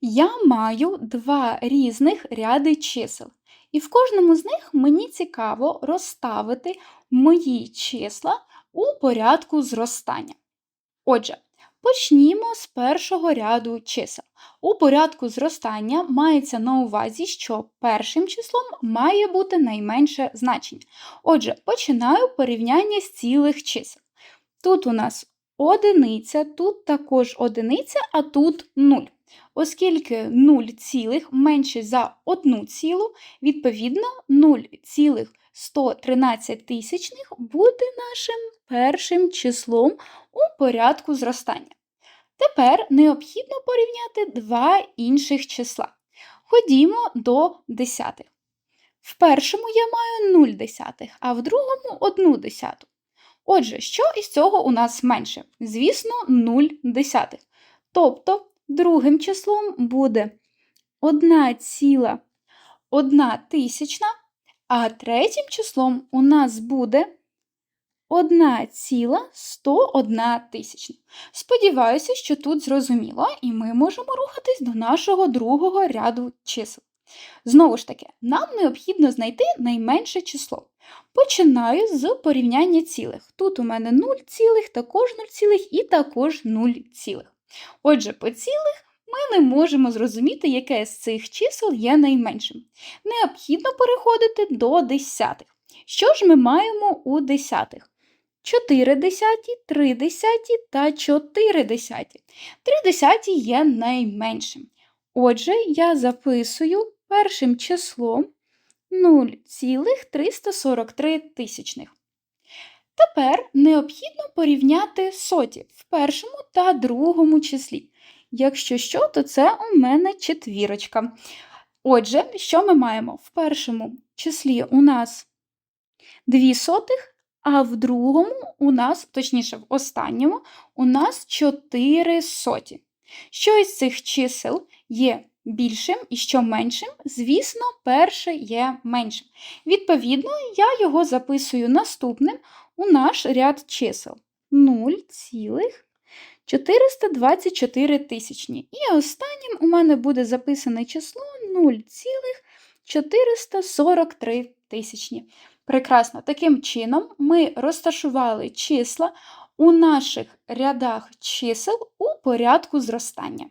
Я маю два різних ряди чисел, і в кожному з них мені цікаво розставити мої числа у порядку зростання. Отже, почнімо з першого ряду чисел. У порядку зростання мається на увазі, що першим числом має бути найменше значення. Отже, починаю порівняння з цілих чисел. Тут у нас одиниця, тут також одиниця, а тут 0. Оскільки 0 цілих менше за 1 цілу, відповідно 0,113 тисячних буде нашим першим числом у порядку зростання. Тепер необхідно порівняти два інших числа. Ходімо до десятих. В першому я маю 0 десятих, а в другому 1 десяту. Отже, що із цього у нас менше? Звісно, 0 десятих. Тобто другим числом буде 1,1 тисячна, а третім числом у нас буде 1,101 тисячна. Сподіваюся, що тут зрозуміло, і ми можемо рухатись до нашого другого ряду чисел. Знову ж таки, нам необхідно знайти найменше число. Починаю з порівняння цілих. Тут у мене 0 цілих, також 0 цілих і також 0 цілих. Отже, по цілих ми не можемо зрозуміти, яке з цих чисел є найменшим. Необхідно переходити до десятих. Що ж ми маємо у десятих? 4 десяті, 3 десяті та 4 десяті. 3 десяті є найменшим. Отже, я записую першим числом 0,343 тисячних. Тепер необхідно порівняти соті в першому та другому числі. Якщо що, то це у мене четвірочка. Отже, що ми маємо? В першому числі у нас 2 сотих, а в другому у нас, точніше, в останньому, у нас 4 соті. Що із цих чисел є більшим і що меншим, звісно, перше є меншим. Відповідно, я його записую наступним у наш ряд чисел 0,424 тисячні. І останнім у мене буде записане число 0,443 тисячні. Прекрасно, таким чином ми розташували числа у наших рядах чисел у порядку зростання.